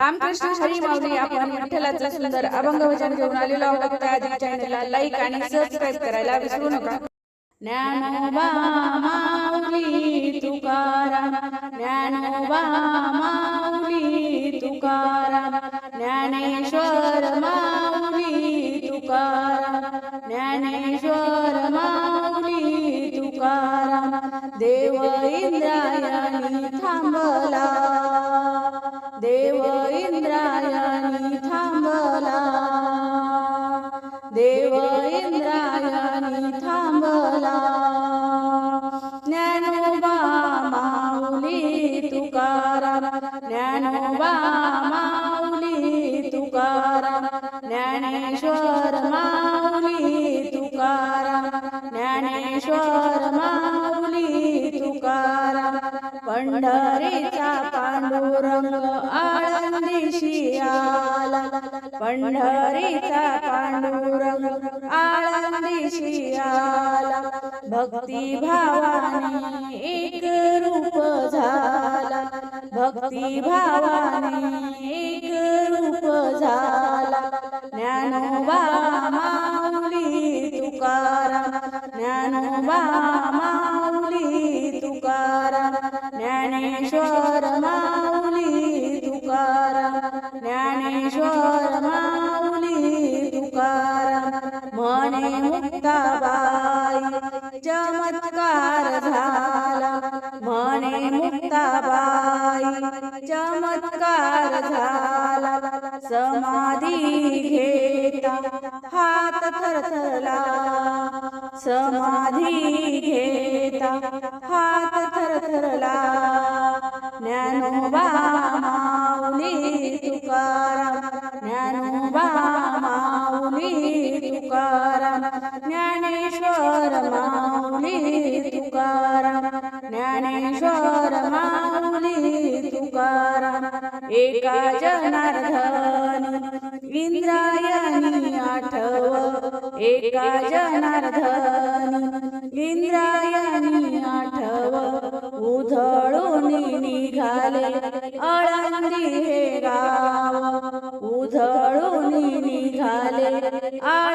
रामकृष्ण हरी माऊली आपण विठ्ठलाचं सुंदर अभंग भजन घेऊन आलेलो आहोत त्या आधी चॅनलला लाईक आणि सबस्क्राईब करायला विसरू नका ज्ञानोबा माऊली तुकाराम ज्ञानोबा माऊली तुकाराम ज्ञानेश्वर माऊली तुकाराम ज्ञानेश्वर माऊली तुकाराम देव इंद्रायणी थांबला. देव इंद्रायणी थांबला. देव इंद्रायणी थांबला. ज्ञानोबा माऊली तुकारा ज्ञानोबा माऊली तुकारा ज्ञानेश्वर माऊली तुकारा ज्ञानेश्वर माऊली पंढरीचा पांडुरंग आळंदीशी आला. पंढरीचा पांडुरंग आळंदीशी आला. भक्ती भावानी एक रूप झाला. भक्ती भावानी एक रूप झाला. ज्ञानोबा माऊली तुकारा ज्ञानोबा माऊली तुकारा ज्ञानेश्वर माऊली तुकाराम ज्ञानेश्वर माऊली तुकाराम म्हणे मुक्ताबाई चमत्कार झाला म्हणे मुक्ताबाई चमत्कार झाला समाधी घेता हात थरथरला समाधी घेता हात थरथरला तुकाराम ज्ञानोबा माऊली तुकाराम ज्ञानेश्वर माऊली तुकाराम ज्ञानेश्वर माऊली तुकाराम एका जनार्दन इंद्रायणी आठव एका जनार्दन इंद्रायणी आठव.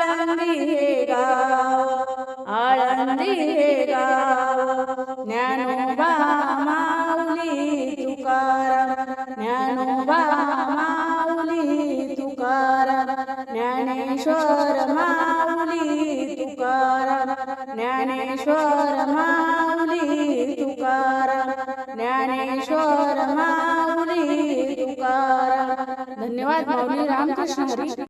आळंदी हे गाव आळंदी हे गाव ज्ञानोबा माऊली तुकाराम ज्ञानोबा माऊली तुकाराम ज्ञानेश्वर माऊली तुकाराम ज्ञानेश्वर माऊली तुकाराम ज्ञानेश्वर माऊली तुकाराम धन्यवाद माऊली रामकृष्ण हरी.